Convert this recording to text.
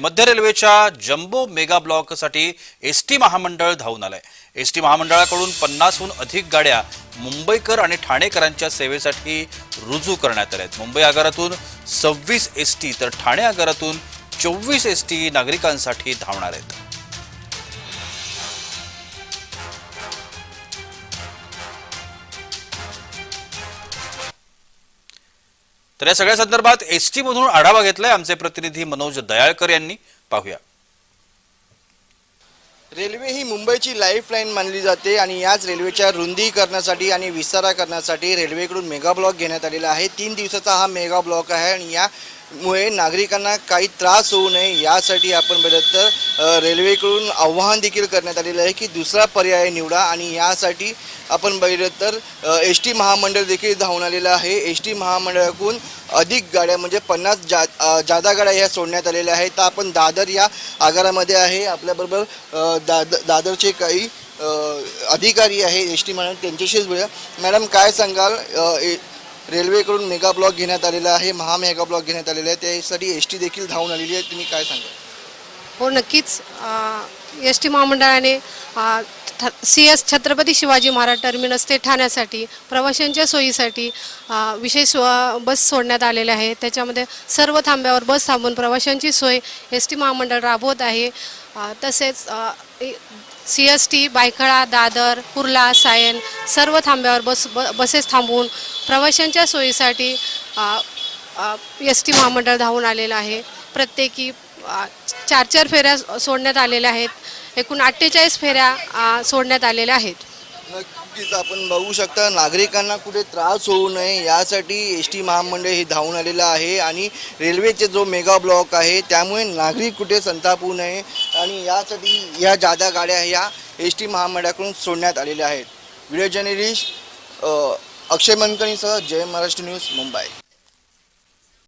मध्य रेल्वेच्या jumbo mega ब्लॉकसाठी एस टी महामंडळ धावून आलंय. एस टी महामंडळाकडून पन्नासहून अधिक गाड्या मुंबईकर आणि ठाणेकरांच्या सेवेसाठी रुजू करण्यात आल्या आहेत मुंबई आगारातून सव्वीस एस टी तर ठाणे आगारातून चोवीस एस टी नागरिकांसाठी धावणार आहेत. तर या सगळ्या संदर्भात एस टी मधून आढावा घेतलाय आमचे प्रतिनिधी मनोज दयाळकर यांनी. पाहूया. रेल्वे ही मुंबईची लाईफ लाईन मानली जाते आणि याच रेल्वेच्या रुंदीकरणासाठी आणि विस्तारा करण्यासाठी रेल्वेकडून मेगा ब्लॉक घेण्यात आलेला आहे. तीन दिवसाचा हा मेगा ब्लॉक आहे आणि या मुळे नागरिकांना काही त्रास होऊ नये यासाठी आपण बघत तर रेल्वेकडून आव्हान देखील करण्यात आलेलं आहे की दुसरा पर्याय निवडा आणि यासाठी आपण बघितलं तर एस टी महामंडळ देखील धावून आलेलं आहे. एस टी महामंडळाकडून अधिक गाड्या म्हणजे पन्नास जा जादा गाड्या ह्या सोडण्यात आलेल्या आहेत. तर आपण दादर या आगारामध्ये आहे. आपल्याबरोबर दाद दादरचे काही अधिकारी आहे एस टी महामंडळ. त्यांच्याशीच बोलूया. मॅडम काय सांगाल? ए- रेल्वेकडून मेगा ब्लॉक घेण्यात आलेला आहे महामेगा ब्लॉक घेण्यात आलेला आहे. त्यासाठी एस टी देखील धावून आलेली आहे. तुम्ही काय सांगाल? हो नक्कीच एस टी महामंडळाने C S Chhatrapati Shivaji Maharaj terminus ते ठाण्यासाठी प्रवाशांच्या सोयीसाठी विशेष बस सोडण्यात आलेल्या आहे. त्याच्यामध्ये सर्व थांब्यावर बस थांबून प्रवाशांची सोय एस टी महामंडळ राबवत आहे. तसेच C S T Byculla Dadar Kurla Sion सर्व थांब्यावर बस ब बसेस थांबवून प्रवाशांच्या सोयीसाठी एस टी महामंडळ धावून आलेलं आहे. प्रत्येकी चार चार फेऱ्या सोडण्यात आलेल्या आहेत. एकूण अठ्ठेचाळीस फेऱ्या सोडण्यात आलेल्या आहेत. नक्कीच आपण बघू शकता नागरिकांना कुठे त्रास होऊ नये यासाठी एस टी महामंडळ हे धावून आलेलं आहे आणि रेल्वेचे जो मेगा ब्लॉक आहे त्यामुळे नागरिक कुठे संतापू नये आणि यासाठी या जादा गाड्या ह्या एस टी महामंडळाकडून सोडण्यात आलेल्या आहेत. व्हिडिओ जर्नलिस्ट अक्षय मनकणीसह जय महाराष्ट्र न्यूज मुंबई.